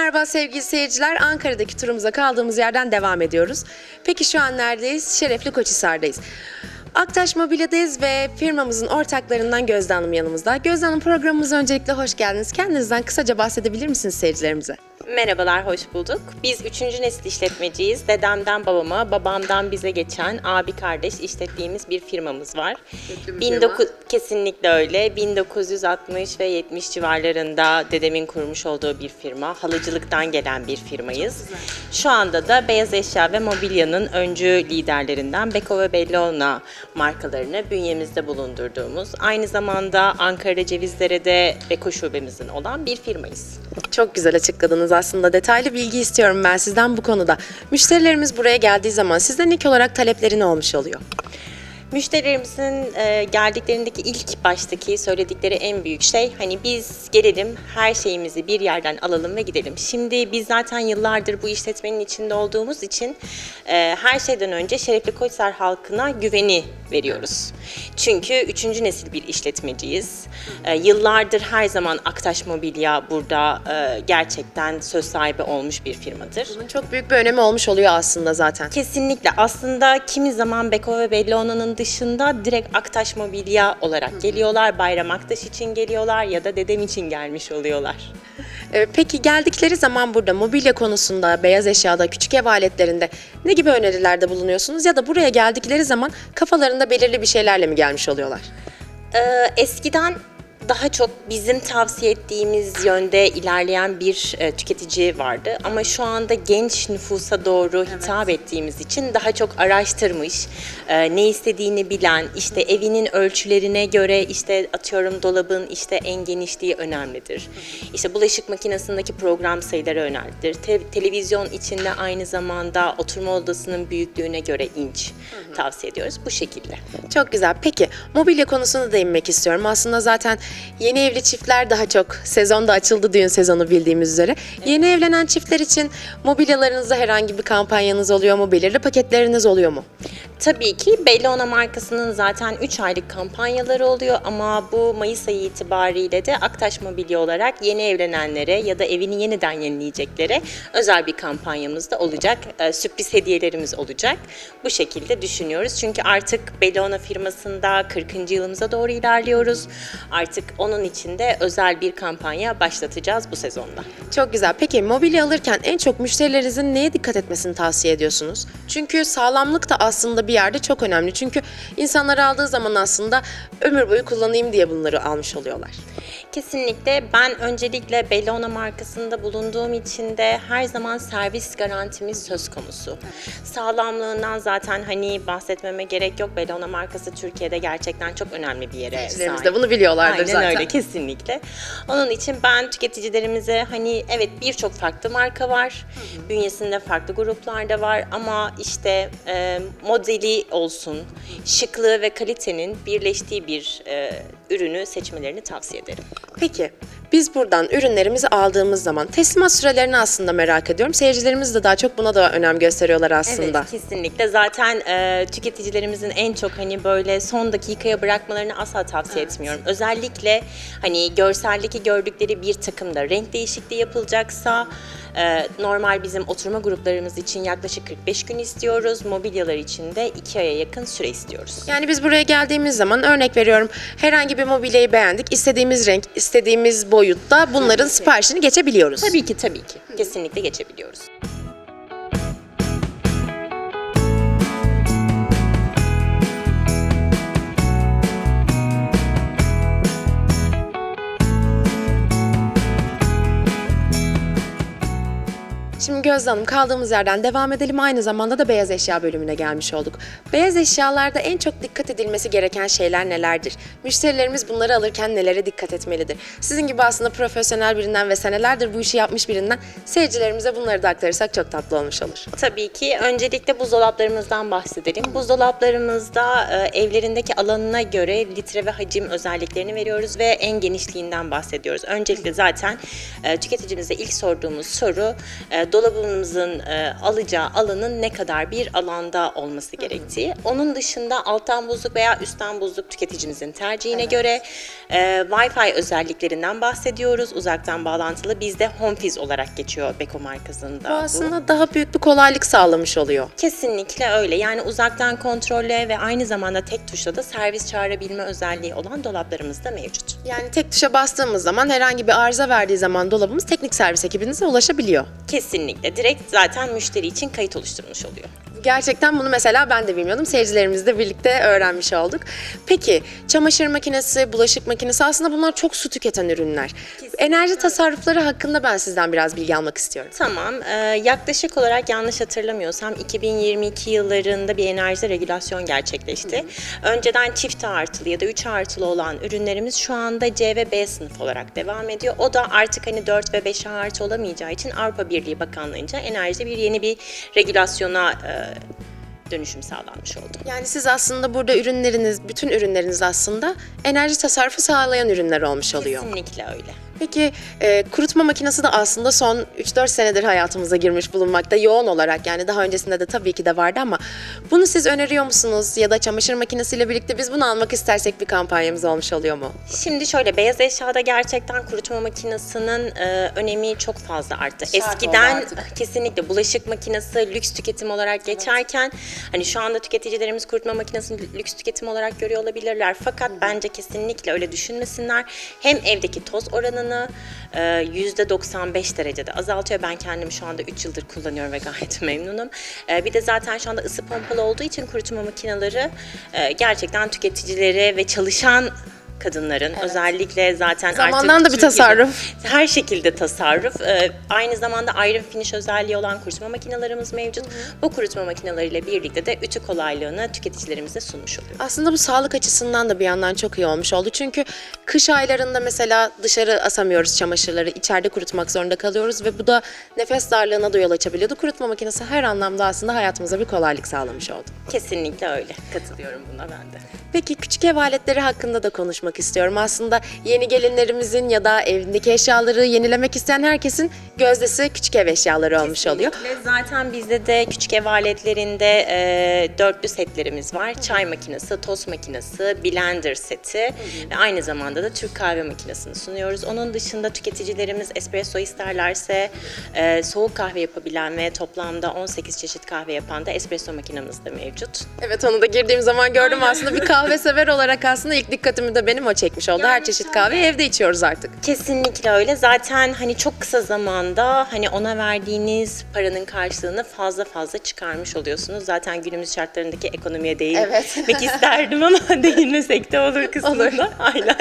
Merhaba sevgili seyirciler. Ankara'daki turumuza kaldığımız yerden devam ediyoruz. Peki şu an neredeyiz? Şerefli Koçhisar'dayız. Aktaş Mobilya'dayız ve firmamızın ortaklarından Gözde Hanım yanımızda. Gözde Hanım programımıza öncelikle hoş geldiniz. Kendinizden kısaca bahsedebilir misiniz seyircilerimize? Merhabalar, hoş bulduk. Biz üçüncü nesil işletmeciyiz. Dedemden babama, babamdan bize geçen abi kardeş işlettiğimiz bir firmamız var. Köklü bir 19 Kesinlikle öyle. 1960 ve 70 civarlarında dedemin kurmuş olduğu bir firma. Halıcılıktan gelen bir firmayız. Şu anda da beyaz eşya ve mobilyanın öncü liderlerinden Beko ve Bellona markalarını bünyemizde bulundurduğumuz, aynı zamanda Ankara Cevizdere'de Beko şubemizin olan bir firmayız. Çok güzel açıkladınız aslında. Detaylı bilgi istiyorum ben sizden bu konuda. Müşterilerimiz buraya geldiği zaman sizden ilk olarak talepleri ne olmuş oluyor? Müşterilerimizin e, geldiklerindeki ilk baştaki söyledikleri en büyük şey hani biz gelelim her şeyimizi bir yerden alalım ve gidelim. Şimdi biz zaten yıllardır bu işletmenin içinde olduğumuz için e, her şeyden önce Şerefli Koçhisar halkına güveni veriyoruz. Çünkü üçüncü nesil bir işletmeciyiz. E, yıllardır her zaman Aktaş Mobilya burada e, gerçekten söz sahibi olmuş bir firmadır. Bunun çok büyük bir önemi olmuş oluyor aslında zaten. Kesinlikle. Aslında kimi zaman Beko ve Bellona'nın dışında direkt Aktaş Mobilya olarak geliyorlar. Bayram Aktaş için geliyorlar ya da dedem için gelmiş oluyorlar. Ee, Peki geldikleri zaman burada mobilya konusunda, beyaz eşyada, küçük ev aletlerinde ne gibi önerilerde bulunuyorsunuz? Ya da buraya geldikleri zaman kafalarında belirli bir şeylerle mi gelmiş oluyorlar? Ee, eskiden daha çok bizim tavsiye ettiğimiz yönde ilerleyen bir e, tüketici vardı. Ama şu anda genç nüfusa doğru hitap ettiğimiz için daha çok araştırmış, e, ne istediğini bilen, işte evinin ölçülerine göre işte atıyorum dolabın işte en genişliği önemlidir. İşte bulaşık makinesindeki program sayıları önemlidir. Te- televizyon içinde aynı zamanda oturma odasının büyüklüğüne göre inç tavsiye ediyoruz. Bu şekilde. Çok güzel. Peki mobilya konusuna değinmek istiyorum. Aslında zaten yeni evli çiftler daha çok sezonda açıldı düğün sezonu bildiğimiz üzere. Yeni evlenen çiftler için mobilyalarınızda herhangi bir kampanyanız oluyor mu? Belirli paketleriniz oluyor mu? Tabii ki Bellona markasının zaten 3 aylık kampanyaları oluyor ama bu Mayıs ayı itibariyle de Aktaş Mobilya olarak yeni evlenenlere ya da evini yeniden yenileyeceklere özel bir kampanyamız da olacak. Ee, sürpriz hediyelerimiz olacak. Bu şekilde düşünüyoruz. Çünkü artık Bellona firmasında 40. yılımıza doğru ilerliyoruz. Artık onun için de özel bir kampanya başlatacağız bu sezonda. Çok güzel. Peki mobilya alırken en çok müşterilerinizin neye dikkat etmesini tavsiye ediyorsunuz? Çünkü sağlamlık da aslında bir yerde çok önemli. Çünkü insanlar aldığı zaman aslında ömür boyu kullanayım diye bunları almış oluyorlar. Kesinlikle. Ben öncelikle Bellona markasında bulunduğum için de her zaman servis garantimiz söz konusu. Sağlamlığından zaten hani bahsetmeme gerek yok. Bellona markası Türkiye'de gerçekten çok önemli bir yere sahip. de bunu biliyorlardır Aynen zaten. öyle kesinlikle. Onun için ben tüketicilerimize hani evet birçok farklı marka var. Bünyesinde farklı gruplar da var ama işte e, modeli olsun, şıklığı ve kalitenin birleştiği bir e, ürünü seçmelerini tavsiye ederim. Peki biz buradan ürünlerimizi aldığımız zaman teslimat sürelerini aslında merak ediyorum. Seyircilerimiz de daha çok buna da önem gösteriyorlar aslında. Evet kesinlikle. Zaten e, tüketicilerimizin en çok hani böyle son dakikaya bırakmalarını asla tavsiye etmiyorum. Özellikle hani görseldeki gördükleri bir takımda renk değişikliği yapılacaksa e, normal bizim oturma gruplarımız için yaklaşık 45 gün istiyoruz. Mobilyalar için de 2 aya yakın süre istiyoruz. Yani biz buraya geldiğimiz zaman örnek veriyorum herhangi bir mobilyayı beğendik. istediğimiz renk, istediğimiz boyutta bunların siparişini geçebiliyoruz. Tabii ki tabii ki. Kesinlikle geçebiliyoruz. Şimdi Gözde Hanım kaldığımız yerden devam edelim. Aynı zamanda da beyaz eşya bölümüne gelmiş olduk. Beyaz eşyalarda en çok dikkat edilmesi gereken şeyler nelerdir? Müşterilerimiz bunları alırken nelere dikkat etmelidir? Sizin gibi aslında profesyonel birinden ve senelerdir bu işi yapmış birinden seyircilerimize bunları da aktarırsak çok tatlı olmuş olur. Tabii ki. Öncelikle buzdolaplarımızdan bahsedelim. Buzdolaplarımızda e, evlerindeki alanına göre litre ve hacim özelliklerini veriyoruz ve en genişliğinden bahsediyoruz. Öncelikle zaten e, tüketicimize ilk sorduğumuz soru e, dolabımızın e, alacağı alanın ne kadar bir alanda olması gerektiği. Onun dışında alttan buzluk veya üstten buzluk tüketicimizin tercihine göre e, Wi-Fi özelliklerinden bahsediyoruz. Uzaktan bağlantılı bizde HomeFiz olarak geçiyor Beko markasında. Bu bu. aslında daha büyük bir kolaylık sağlamış oluyor. Kesinlikle öyle. Yani uzaktan kontrolle ve aynı zamanda tek tuşla da servis çağırabilme özelliği olan dolaplarımız da mevcut. Yani tek tuşa bastığımız zaman herhangi bir arıza verdiği zaman dolabımız teknik servis ekibinize ulaşabiliyor. Kesinlikle. Direkt zaten müşteri için kayıt oluşturmuş oluyor. Gerçekten bunu mesela ben de bilmiyordum. Seyircilerimizle birlikte öğrenmiş olduk. Peki çamaşır makinesi, bulaşık makinesi aslında bunlar çok su tüketen ürünler. Enerji tasarrufları hakkında ben sizden biraz bilgi almak istiyorum. Tamam. e, yaklaşık olarak yanlış hatırlamıyorsam 2022 yıllarında bir enerji regülasyon gerçekleşti. Önceden çift artılı ya da 3 artılı olan ürünlerimiz şu anda C ve B sınıf olarak devam ediyor. O da artık hani 4 ve 5 artı olamayacağı için Avrupa Birliği Bakanlığı'nca enerjide bir yeni bir regülasyona e, dönüşüm sağlanmış oldu. Yani siz aslında burada ürünleriniz, bütün ürünleriniz aslında enerji tasarrufu sağlayan ürünler olmuş oluyor. Kesinlikle öyle. Peki e, kurutma makinesi de aslında son 3-4 senedir hayatımıza girmiş bulunmakta yoğun olarak yani daha öncesinde de tabii ki de vardı ama bunu siz öneriyor musunuz ya da çamaşır makinesiyle birlikte biz bunu almak istersek bir kampanyamız olmuş oluyor mu? Şimdi şöyle beyaz eşyada gerçekten kurutma makinesinin e, önemi çok fazla arttı. Şart Eskiden kesinlikle bulaşık makinesi lüks tüketim olarak geçerken hani şu anda tüketicilerimiz kurutma makinesini lüks tüketim olarak görüyor olabilirler. Fakat bence kesinlikle öyle düşünmesinler. Hem evdeki toz oranını e, %95 derecede azaltıyor. Ben kendim şu anda 3 yıldır kullanıyorum ve gayet memnunum. E, bir de zaten şu anda ısı pompalı olduğu için kurutma makineleri e, gerçekten tüketicilere ve çalışan kadınların özellikle zaten Zamandan artık da bir tasarruf. Her şekilde tasarruf. Ee, aynı zamanda iron finish özelliği olan kurutma makinelerimiz mevcut. Bu kurutma makineleriyle birlikte de ütü kolaylığını tüketicilerimize sunmuş oluyor. Aslında bu sağlık açısından da bir yandan çok iyi olmuş oldu. Çünkü kış aylarında mesela dışarı asamıyoruz çamaşırları, içeride kurutmak zorunda kalıyoruz ve bu da nefes darlığına da yol açabiliyordu. Kurutma makinesi her anlamda aslında hayatımıza bir kolaylık sağlamış oldu. Kesinlikle öyle. Katılıyorum buna ben de. Peki küçük ev aletleri hakkında da konuşmak istiyorum. Aslında yeni gelinlerimizin ya da evindeki eşyaları yenilemek isteyen herkesin gözdesi küçük ev eşyaları olmuş oluyor. Ve zaten bizde de küçük ev aletlerinde e, dörtlü setlerimiz var. Çay makinesi, tost makinesi, blender seti ve aynı zamanda da Türk kahve makinesini sunuyoruz. Onun dışında tüketicilerimiz espresso isterlerse e, soğuk kahve yapabilen ve toplamda 18 çeşit kahve yapan da espresso makinemiz de mevcut. Evet onu da girdiğim zaman gördüm aslında bir kahve sever olarak aslında ilk dikkatimi de benim o çekmiş oldu. Her çeşit kahveyi evde içiyoruz artık. Kesinlikle öyle. Zaten hani çok kısa zamanda hani ona verdiğiniz paranın karşılığını fazla fazla çıkarmış oluyorsunuz. Zaten günümüz şartlarındaki ekonomiye değinmek isterdim ama değinmesek de olur kısmında. Aynen.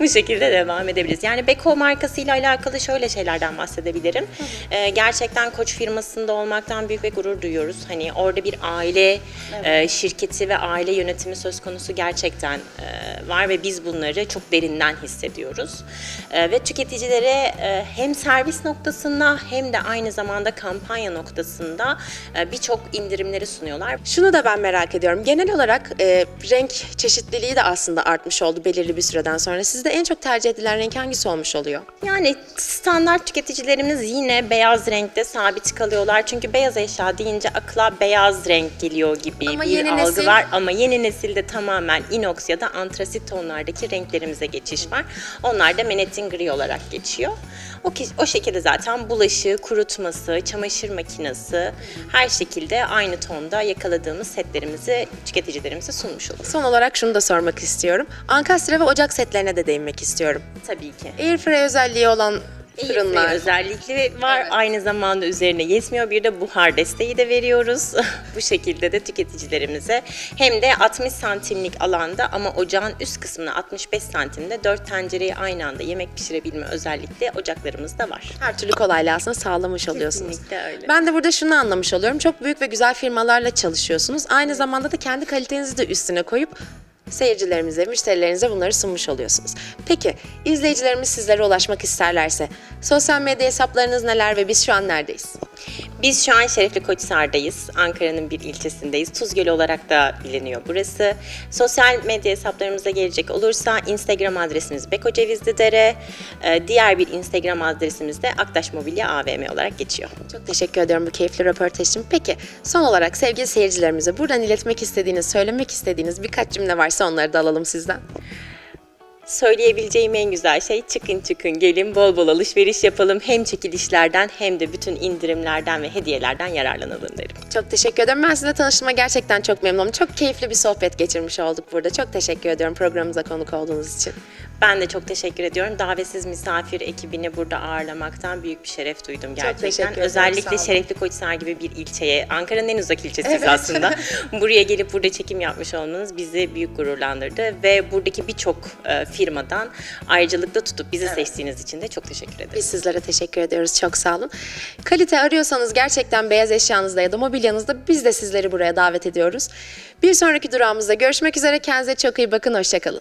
Bu şekilde devam edebiliriz. Yani Beko markasıyla alakalı şöyle şeylerden bahsedebilirim. Ee, gerçekten Koç firmasında olmaktan büyük bir gurur duyuyoruz. Hani orada bir aile e, şirketi ve aile yönetimi söz konusu gerçekten e, var ve biz bunları çok derinden hissediyoruz. E, ve tüketicilere e, hem servis noktasında hem de aynı zamanda kampanya noktasında e, birçok indirimleri sunuyorlar. Şunu da ben merak ediyorum. Genel olarak e, renk çeşitliliği de aslında artmış oldu belirli bir süreden sonra. Sizde en çok tercih edilen renk hangisi olmuş oluyor? Yani standart tüketicilerimiz yine beyaz renkte sabit kalıyorlar. Çünkü beyaz eşya deyince akla beyaz renk geliyor gibi Ama bir algı nesil- var. Ama yeni nesilde tamamen inox ya da antrasit tonlardaki renklerimize geçiş var. Onlar da menettin gri olarak geçiyor. O, o şekilde zaten bulaşığı, kurutması, çamaşır makinesi her şekilde aynı tonda yakaladığımız setlerimizi tüketicilerimize sunmuş oluyoruz. Son olarak şunu da sormak istiyorum. Ankastre ve ocak setlerine de değinmek istiyorum. Tabii ki. Airfryer özelliği olan fırınlar. Airfryer özellikle var. Evet. Aynı zamanda üzerine yetmiyor. Bir de buhar desteği de veriyoruz. Bu şekilde de tüketicilerimize hem de 60 santimlik alanda ama ocağın üst kısmına 65 santimde 4 tencereyi aynı anda yemek pişirebilme özellikle ocaklarımız da var. Her türlü kolaylığı aslında sağlamış oluyorsunuz. Kesinlikle öyle. Ben de burada şunu anlamış oluyorum. Çok büyük ve güzel firmalarla çalışıyorsunuz. Aynı zamanda da kendi kalitenizi de üstüne koyup seyircilerimize, müşterilerinize bunları sunmuş oluyorsunuz. Peki, izleyicilerimiz sizlere ulaşmak isterlerse sosyal medya hesaplarınız neler ve biz şu an neredeyiz? Biz şu an Şerefli Koçhisar'dayız. Ankara'nın bir ilçesindeyiz. Tuzgöl olarak da biliniyor burası. Sosyal medya hesaplarımıza gelecek olursa Instagram adresimiz Beko. Ee, Diğer bir Instagram adresimiz de Aktaş Mobilya AVM olarak geçiyor. Çok teşekkür ediyorum bu keyifli röportaj için. Peki son olarak sevgili seyircilerimize buradan iletmek istediğiniz, söylemek istediğiniz birkaç cümle varsa onları da alalım sizden. Söyleyebileceğim en güzel şey çıkın çıkın gelin bol bol alışveriş yapalım. Hem çekilişlerden hem de bütün indirimlerden ve hediyelerden yararlanalım derim. Çok teşekkür ederim. Ben sizinle tanıştığıma gerçekten çok memnunum. Çok keyifli bir sohbet geçirmiş olduk burada. Çok teşekkür ediyorum programımıza konuk olduğunuz için. Ben de çok teşekkür ediyorum. Davetsiz misafir ekibini burada ağırlamaktan büyük bir şeref duydum gerçekten. teşekkür ederim, Özellikle. Şerefli Koçhisar gibi bir ilçeye, Ankara'nın en uzak ilçesiyiz Evet. aslında. Buraya gelip burada çekim yapmış olmanız bizi büyük gururlandırdı ve buradaki birçok e, firmadan ayrıcalıkla tutup bizi seçtiğiniz için de çok teşekkür ederim. Biz sizlere teşekkür ediyoruz. Çok sağ olun. Kalite arıyorsanız gerçekten beyaz eşyanızda ya da mobilyanızda biz de sizleri buraya davet ediyoruz. Bir sonraki durağımızda görüşmek üzere. Kendinize çok iyi bakın. Hoşçakalın.